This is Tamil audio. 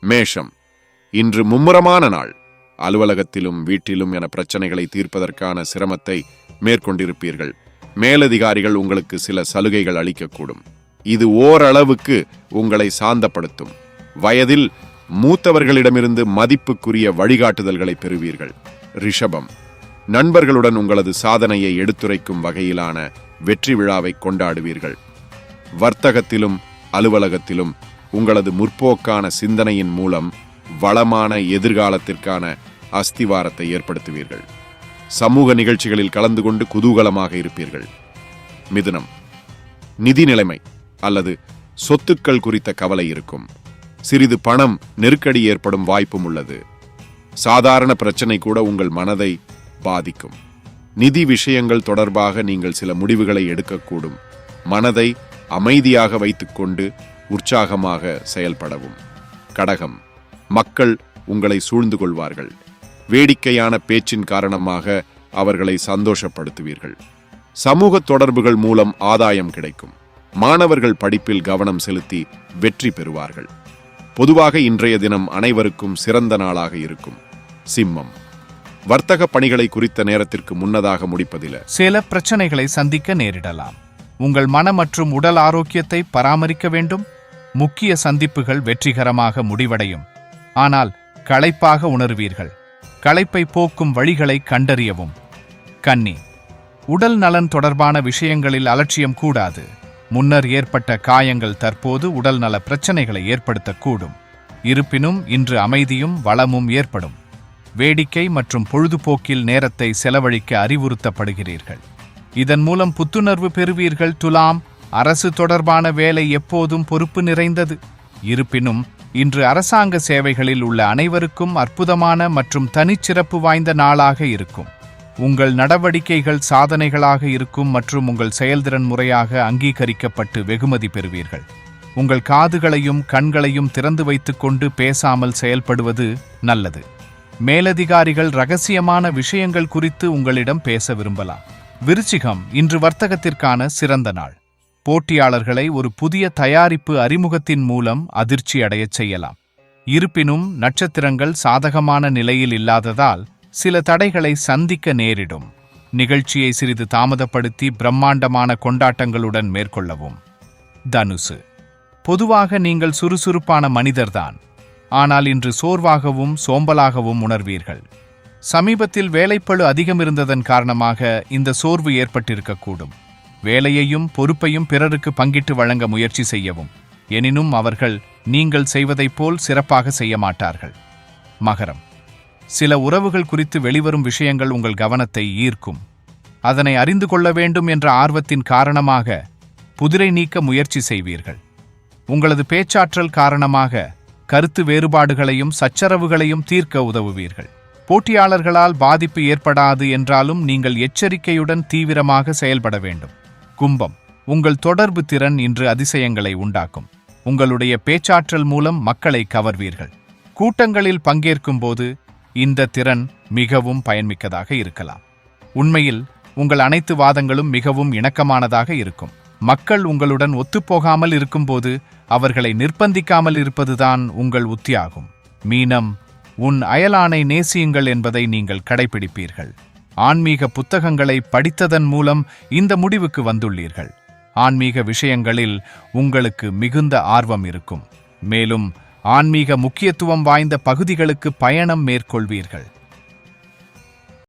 மேஷம். இன்று மும்முரமான நாள். அலுவலகத்திலும் வீட்டிலும் என பிரச்சனைகளை தீர்ப்பதற்கான சிரமத்தை மேற்கொண்டிருப்பீர்கள். மேலதிகாரிகள் உங்களுக்கு சில சலுகைகள் அளிக்கக்கூடும். இது ஓரளவுக்கு உங்களை சாந்தப்படுத்தும். வயதில் மூத்தவர்களிடமிருந்து மதிப்புக்குரிய வழிகாட்டுதல்களை பெறுவீர்கள். ரிஷபம். நண்பர்களுடன் உங்களது சாதனையை எடுத்துரைக்கும் வகையிலான வெற்றி விழாவை கொண்டாடுவீர்கள். வர்த்தகத்திலும் அலுவலகத்திலும் உங்களது முற்போக்கான சிந்தனையின் மூலம் வளமான எதிர்காலத்திற்கான அஸ்திவாரத்தை ஏற்படுத்துவீர்கள். சமூக நிகழ்ச்சிகளில் கலந்து கொண்டு குதூகலமாக இருப்பீர்கள். மிதுனம். நிதி நிலைமை அல்லது சொத்துக்கள் குறித்த கவலை இருக்கும். சிறிது பணம் நெருக்கடி ஏற்படும் வாய்ப்பும் உள்ளது. சாதாரண பிரச்சனை கூட உங்கள் மனதை பாதிக்கும். நிதி விஷயங்கள் தொடர்பாக நீங்கள் சில முடிவுகளை எடுக்கக்கூடும். மனதை அமைதியாக வைத்துக்கொண்டு உற்சாகமாக செயல்படவும். கடகம் மக்கள் உங்களை சூழ்ந்து கொள்வார்கள். வேடிக்கையான பேச்சின் காரணமாக அவர்களை சந்தோஷப்படுத்துவீர்கள். சமூக தொடர்புகள் மூலம் ஆதாயம் கிடைக்கும். மாணவர்கள் படிப்பில் கவனம் செலுத்தி வெற்றி பெறுவார்கள். பொதுவாக இன்றைய தினம் அனைவருக்கும் சிறந்த நாளாக இருக்கும். சிம்மம். வர்த்தக பணிகளை குறித்த நேரத்திற்கு முன்னதாக முடிப்பதில் சில பிரச்சனைகளை சந்திக்க நேரிடலாம். உங்கள் மன மற்றும் உடல் ஆரோக்கியத்தை பராமரிக்க வேண்டும். முக்கிய சந்திப்புகள் வெற்றிகரமாக முடிவடையும். ஆனால் களைப்பாக உணர்வீர்கள். களைப்பை போக்கும் வழிகளை கண்டறியவும். கன்னி உடல் நலன் தொடர்பான விஷயங்களில் அலட்சியம் கூடாது. முன்னர் ஏற்பட்ட காயங்கள் தற்போது உடல் நல பிரச்சனைகளை ஏற்படுத்தக்கூடும். இருப்பினும் இன்று அமைதியும் வளமும் ஏற்படும். வேடிக்கை மற்றும் பொழுதுபோக்கில் நேரத்தை செலவழிக்க அறிவுறுத்தப்படுகிறீர்கள். இதன் மூலம் புத்துணர்வு பெறுவீர்கள் துலாம் அரசு தொடர்பான வேலை எப்போதும் பொறுப்பு நிறைந்தது. இருப்பினும் இன்று அரசாங்க சேவைகளில் உள்ள அனைவருக்கும் அற்புதமான மற்றும் தனிச்சிறப்பு வாய்ந்த நாளாக இருக்கும். உங்கள் நடவடிக்கைகள் சாதனைகளாக இருக்கும் மற்றும் உங்கள் செயல்திறன் முறையாக அங்கீகரிக்கப்பட்டு வெகுமதி பெறுவீர்கள். உங்கள் காதுகளையும் கண்களையும் திறந்து வைத்துக்கொண்டு பேசாமல் செயல்படுவது நல்லது. மேலதிகாரிகள் ரகசியமான விஷயங்கள் குறித்து உங்களிடம் பேச விரும்பலாம். விருச்சிகம் இன்று வர்த்தகத்திற்கான சிறந்த நாள். போட்டியாளர்களை ஒரு புதிய தயாரிப்பு அறிமுகத்தின் மூலம் அதிர்ச்சி அடையச் செய்யலாம். இருப்பினும் நட்சத்திரங்கள் சாதகமான நிலையில் இல்லாததால் சில தடைகளை சந்திக்க நேரிடும். நிகழ்ச்சியை சிறிது தாமதப்படுத்தி பிரம்மாண்டமான கொண்டாட்டங்களுடன் மேற்கொள்ளவும். தனுசு. பொதுவாக நீங்கள் சுறுசுறுப்பான மனிதர்தான். ஆனால் இன்று சோர்வாகவும் சோம்பலாகவும் உணர்வீர்கள். சமீபத்தில் வேலைப்பளு அதிகம் இருந்ததன் காரணமாக இந்த சோர்வு ஏற்பட்டிருக்கக்கூடும். வேலையையும் பொறுப்பையும் பிறருக்கு பங்கிட்டு வழங்க முயற்சி செய்யவும். எனினும் அவர்கள் நீங்கள் செய்வதைப் போல் சிறப்பாக செய்ய மாட்டார்கள். மகரம். சில உறவுகள் குறித்து வெளிவரும் விஷயங்கள் உங்கள் கவனத்தை ஈர்க்கும். அதனை அறிந்து கொள்ள வேண்டும் என்ற ஆர்வத்தின் காரணமாக புதிரை நீக்க முயற்சி செய்வீர்கள். உங்களது பேச்சாற்றல் காரணமாக கருத்து வேறுபாடுகளையும் சச்சரவுகளையும் தீர்க்க உதவுவீர்கள். போட்டியாளர்களால் பாதிப்பு ஏற்படாது என்றாலும் நீங்கள் எச்சரிக்கையுடன் தீவிரமாக செயல்பட வேண்டும். கும்பம் உங்கள் தொடர்பு திறன் இன்று அதிசயங்களை உண்டாக்கும். உங்களுடைய பேச்சாற்றல் மூலம் மக்களை கவர்வீர்கள். கூட்டங்களில் பங்கேற்கும்போது இந்த திறன் மிகவும் பயன்மிக்கதாக இருக்கலாம். உண்மையில் உங்கள் அனைத்து வாதங்களும் மிகவும் இணக்கமானதாக இருக்கும். மக்கள் உங்களுடன் ஒத்துப்போகாமல் இருக்கும்போது அவர்களை நிர்பந்திக்காமல் இருப்பதுதான் உங்கள் உத்தியாகும். மீனம் உன் அயலானை நேசியுங்கள் என்பதை நீங்கள் கடைபிடிப்பீர்கள். ஆன்மீக புத்தகங்களை படித்ததன் மூலம் இந்த முடிவுக்கு வந்துள்ளீர்கள். ஆன்மீக விஷயங்களில் உங்களுக்கு மிகுந்த ஆர்வம் இருக்கும். மேலும் ஆன்மீக முக்கியத்துவம் வாய்ந்த பகுதிகளுக்கு பயணம் மேற்கொள்வீர்கள்.